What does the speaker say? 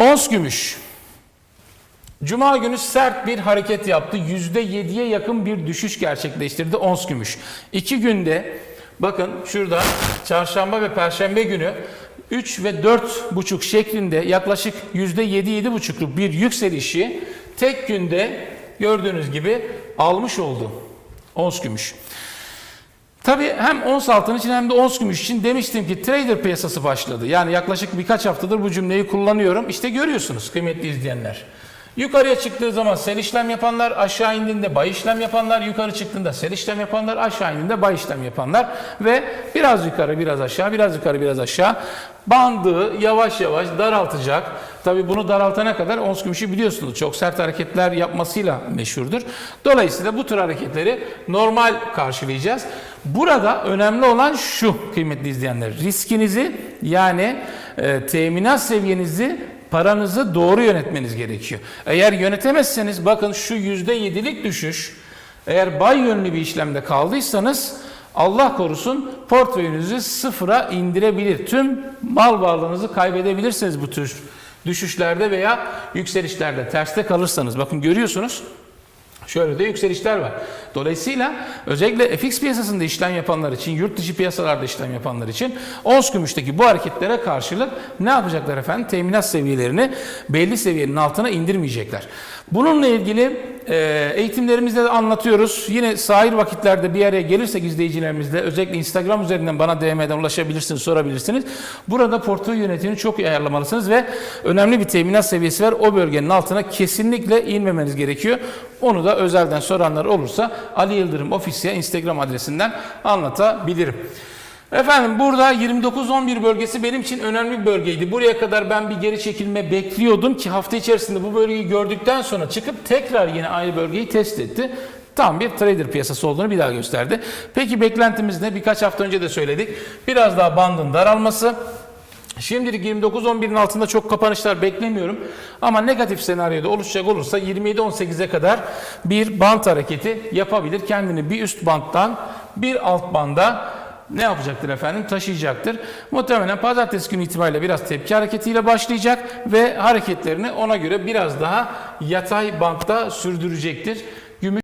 Ons gümüş. Cuma günü sert bir hareket yaptı. %7'ye yakın bir düşüş gerçekleştirdi ons gümüş. İki günde bakın şurada çarşamba ve perşembe günü 3 ve 4 buçuk şeklinde yaklaşık %7-7,5'luk bir yükselişi tek günde gördüğünüz gibi almış oldu ons gümüş. Tabii hem ons altın için hem de ons gümüş için demiştim ki trader piyasası başladı. Yani yaklaşık birkaç haftadır bu cümleyi kullanıyorum. İşte görüyorsunuz kıymetli izleyenler. Yukarıya çıktığı zaman sel işlem yapanlar, aşağı indiğinde bay işlem yapanlar, yukarı çıktığında sel işlem yapanlar, aşağı indiğinde bay işlem yapanlar ve biraz yukarı biraz aşağı, biraz yukarı biraz aşağı bandı yavaş yavaş daraltacak. Tabii bunu daraltana kadar ons gümüşü biliyorsunuz çok sert hareketler yapmasıyla meşhurdur. Dolayısıyla bu tür hareketleri normal karşılayacağız. Burada önemli olan şu kıymetli izleyenler. Riskinizi yani e, teminat seviyenizi paranızı doğru yönetmeniz gerekiyor. Eğer yönetemezseniz bakın şu %7'lik düşüş eğer bay yönlü bir işlemde kaldıysanız Allah korusun portföyünüzü sıfıra indirebilir. Tüm mal varlığınızı kaybedebilirsiniz bu tür düşüşlerde veya yükselişlerde. Terste kalırsanız bakın görüyorsunuz. Şöyle de yükselişler var. Dolayısıyla özellikle FX piyasasında işlem yapanlar için, yurt dışı piyasalarda işlem yapanlar için ons gümüşteki bu hareketlere karşılık ne yapacaklar efendim? Teminat seviyelerini belli seviyenin altına indirmeyecekler. Bununla ilgili e, eğitimlerimizde de anlatıyoruz. Yine sahil vakitlerde bir araya gelirsek izleyicilerimizle özellikle Instagram üzerinden bana DM'den ulaşabilirsiniz, sorabilirsiniz. Burada portföy yönetimini çok iyi ayarlamalısınız ve önemli bir teminat seviyesi var. O bölgenin altına kesinlikle inmemeniz gerekiyor. Onu da özelden soranlar olursa Ali Yıldırım Ofisya Instagram adresinden anlatabilirim. Efendim burada 29-11 bölgesi benim için önemli bir bölgeydi. Buraya kadar ben bir geri çekilme bekliyordum ki hafta içerisinde bu bölgeyi gördükten sonra çıkıp tekrar yine aynı bölgeyi test etti. Tam bir trader piyasası olduğunu bir daha gösterdi. Peki beklentimiz ne? Birkaç hafta önce de söyledik. Biraz daha bandın daralması. Şimdilik 29-11'in altında çok kapanışlar beklemiyorum. Ama negatif senaryoda oluşacak olursa 27-18'e kadar bir bant hareketi yapabilir. Kendini bir üst banttan bir alt banda ne yapacaktır efendim? Taşıyacaktır. Muhtemelen pazartesi günü itibariyle biraz tepki hareketiyle başlayacak ve hareketlerini ona göre biraz daha yatay bantta sürdürecektir.